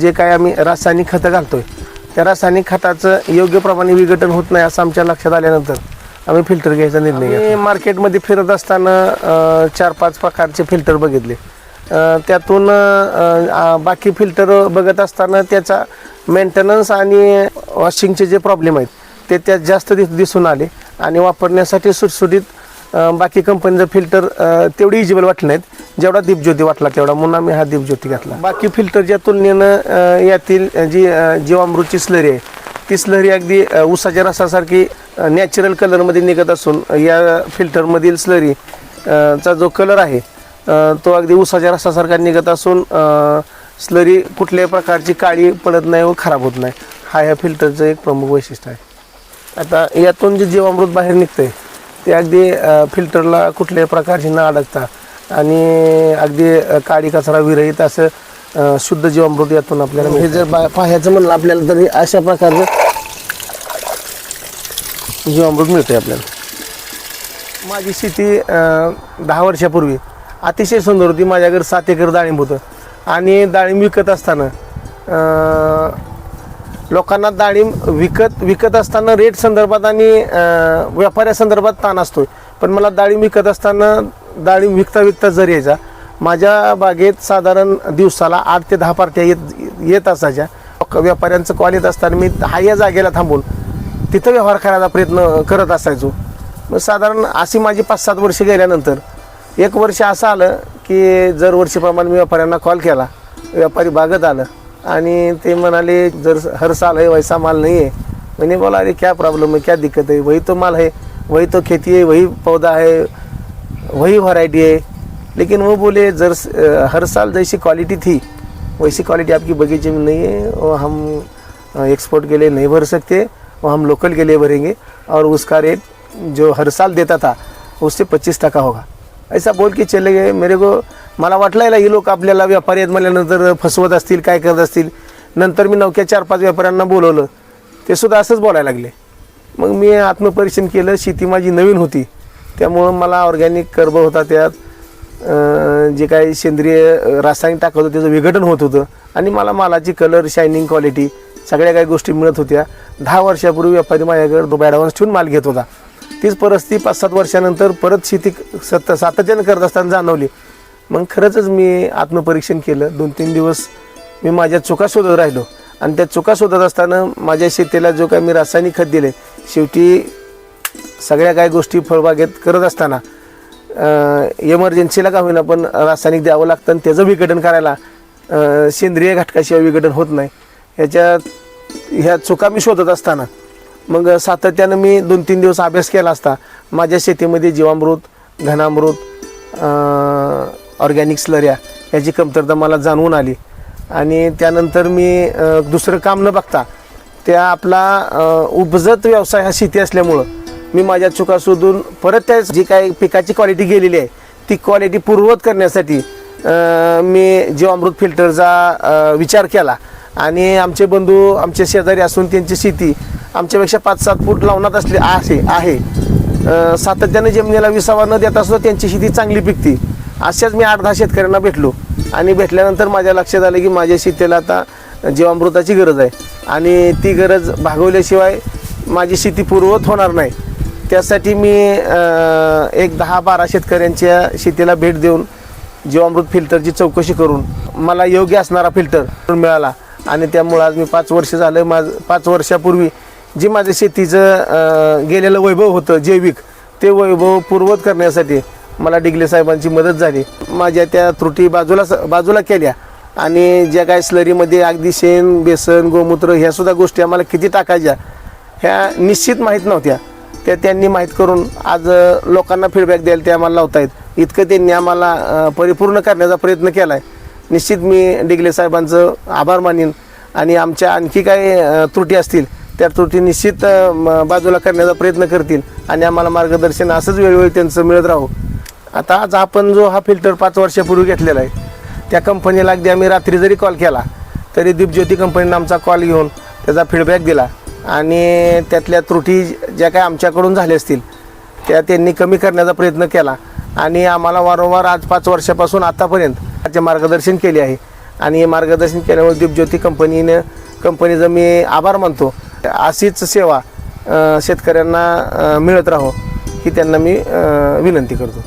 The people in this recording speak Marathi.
जे काय आम्ही रासायनिक खतं घालतोय त्या रासायनिक खताचं योग्य प्रमाणे विघटन होत नाही असं आमच्या लक्षात आल्यानंतर आम्ही फिल्टर घ्यायचा निर्णय घेतला. मार्केटमध्ये फिरत असताना चार पाच प्रकारचे फिल्टर बघितले. त्यातून बाकी फिल्टर बघत असताना त्याचा मेंटेनन्स आणि वॉशिंगचे जे प्रॉब्लेम आहेत ते त्यात जास्त दिस दिसून आले आणि वापरण्यासाठी सुटसुटीत बाकी कंपनीचं फिल्टर तेवढी इजिबल वाटले नाहीत. जेवढा दीपज्योती वाटला तेवढा म्हणून आम्ही हा दीपज्योती घातला. बाकी फिल्टरच्या तुलनेनं यातील जी जीवामृतची स्लरी आहे ती स्लरी अगदी उसाच्या रसासारखी नॅचरल कलरमध्ये निघत असून या फिल्टरमधील स्लरी चा जो कलर आहे तो अगदी उसाच्या रसासारखा निघत असून स्लरी कुठल्याही प्रकारची काळी पडत नाही व खराब होत नाही. हा ह्या फिल्टरचं एक प्रमुख वैशिष्ट्य आहे. आता यातून जे जीवामृत बाहेर निघतं आहे ते अगदी फिल्टरला कुठल्याही प्रकारची न अडकता आणि अगदी काडी कचरा विरहित असं अ, शुद्ध जीवामृत यातून आपल्याला हे जर बा- पाहायचं म्हणलं आपल्याला तरी अशा प्रकारचं जीवामृत मिळतंय आपल्याला. माझी शेती अ, दहा वर्षापूर्वी. अतिशय सुंदर होती. माझ्याकडे सात एकर डाळिंब होतं. आणि डाळिंब विकत असताना अ, लोकांना डाळिंब विकत विकत असताना रेट संदर्भात आणि अ, व्यापाऱ्यासंदर्भात ताण असतोय. पण मला डाळिंब विकत असताना डाळिंब विकता विकता जर यायचा माझ्या बागेत साधारण दिवसाला आठ ते दहा पार्ट्या येत येत असायच्या. व्यापाऱ्यांचं कॉल येत असताना मी हा या जागेला थांबून तिथं व्यवहार करायचा प्रयत्न करत असायचो. मग साधारण अशी माझी पाच सात वर्ष गेल्यानंतर एक वर्ष असं आलं की जर वर्षीप्रमाणे मी व्यापाऱ्यांना कॉल केला व्यापारी बागत आलं आणि ते म्हणाले जर हर साल है वैसा माल नाही आहे. मैंने बोला अरे क्या प्रॉब्लम है क्या दिक्कत है वही तो माल है वही तो खेती है वही पौधा है वही वैरायटी है। लेकिन वो बोले जर हर साल जैसी क्वालिटी थी वैसी क्वालिटी आपकी बगीचे में नहीं है और हम एक्सपोर्ट के लिए नहीं भर सकते वो हम लोकल के लिए भरेंगे और उसका रेट जो हर साल देता था उससे पच्चीस टका होगा। ऐसा बोल के चले गए। मेरे को मला वाटलायला याला हे लोक आपल्याला व्यापारी आहेत म्हणल्यानंतर फसवत असतील काय करत असतील. नंतर मी नवक्या चार पाच व्यापाऱ्यांना बोलवलं. ते सुद्धा असंच बोलायला लागले. मग मी आत्मपरीक्षण केलं. शेती माझी नवीन होती. त्यामुळं मला ऑर्गॅनिक कर्ब होता त्यात. जे काही सेंद्रिय रासायनिक टाकत होतं त्याचं विघटन होत होतं. आणि मला मालाची कलर शायनिंग क्वालिटी सगळ्या काही गोष्टी मिळत होत्या. दहा वर्षापूर्वी व्यापारी माझ्याकडे रुपये ॲडव्हान्स ठेवून माल घेत होता. तीच परिस्थिती पाच सात वर्षानंतर परत शेती सत सातत्यानं करत असताना जाणवली. मग खरंच मी आत्मपरीक्षण केलं. दोन तीन दिवस मी माझ्या चुका शोधत राहिलो. आणि त्या चुका शोधत असताना माझ्या शेतीला जो काही मी रासायनिक खत दिले शेवटी सगळ्या काही गोष्टी फळबागेत करत असताना इमर्जन्सीला का होईना पण रासायनिक द्यावं लागतं आणि त्याचं विघटन करायला सेंद्रिय घटकाशिवाय विघटन होत नाही. ह्याच्या ह्या चुका मी शोधत असताना मग सातत्यानं मी दोन तीन दिवस अभ्यास केला असता माझ्या शेतीमध्ये जीवामृत घनामृत ऑर्गॅनिक स्लऱ्या याची कमतरता मला जाणवून आली. आणि त्यानंतर मी दुसरं काम न बघता त्या आपला उपजत व्यवसाय हा शेती असल्यामुळं मी माझ्या चुका शोधून परत त्या जी काही पिकाची क्वालिटी गेलेली आहे ती क्वालिटी पूर्ववत करण्यासाठी मी जीवामृत फिल्टरचा विचार केला. आणि आमचे बंधू आमचे शेजारी असून त्यांची शेती आमच्यापेक्षा पाच सात फूट लावण्यात असली आहे आहे. सातत्याने जमिनीला विसावा न देता सुद्धा त्यांची शेती चांगली पिकती. अशाच मी आठ दहा शेतकऱ्यांना भेटलो. आणि भेटल्यानंतर माझ्या लक्षात आलं की माझ्या शेतीला आता जीवामृताची गरज आहे. आणि ती गरज भागवल्याशिवाय माझी शेती पूर्ववत होणार नाही. त्यासाठी मी एक दहा बारा शेतकऱ्यांच्या शेतीला भेट देऊन जीवामृत फिल्टरची चौकशी करून मला योग्य असणारा फिल्टर मिळाला. आणि त्यामुळं आज मी पाच वर्ष झालं माझ पाच वर्षापूर्वी जे माझं शेतीचं गेलेलं वैभव होतं जैविक ते वैभव पूर्वत करण्यासाठी मला डिगले साहेबांची मदत झाली. माझ्या त्या त्रुटी बाजूला बाजूला केल्या. आणि ज्या काय स्लरीमध्ये अगदी शेण बेसन गोमूत्र ह्यासुद्धा गोष्टी आम्हाला किती टाकायच्या ह्या निश्चित माहीत नव्हत्या. ते त्यांनी माहीत करून आज लोकांना फीडबॅक द्यायला ते आम्हाला लावतायत. इतकं त्यांनी आम्हाला परिपूर्ण करण्याचा प्रयत्न केला आहे निश्चित मी डिगले साहेबांचं आभार मानीन आणि आमच्या आणखी काही त्रुटी असतील त्या त्रुटी निश्चित बाजूला करण्याचा प्रयत्न करतील आणि आम्हाला मार्गदर्शन असंच वेळोवेळी त्यांचं मिळत राहू. आता आज आपण जो हा फिल्टर पाच वर्षापूर्वी घेतलेला आहे त्या कंपनीला अगदी आम्ही रात्री जरी कॉल केला तरी दीपज्योती कंपनीनं आमचा कॉल घेऊन त्याचा फीडबॅक दिला. आणि त्यातल्या त्रुटी ज्या काय आमच्याकडून झाल्या असतील त्या त्यांनी कमी करण्याचा प्रयत्न केला. आणि आम्हाला वारंवार आज पाच वर्षापासून आतापर्यंत त्याचे मार्गदर्शन केले आहे. आणि हे मार्गदर्शन केल्यामुळे दीपज्योती कंपनीनं कंपनीचं मी आभार मानतो. अशीच सेवा शेतकऱ्यांना मिळत राहो ही त्यांना मी विनंती करतो.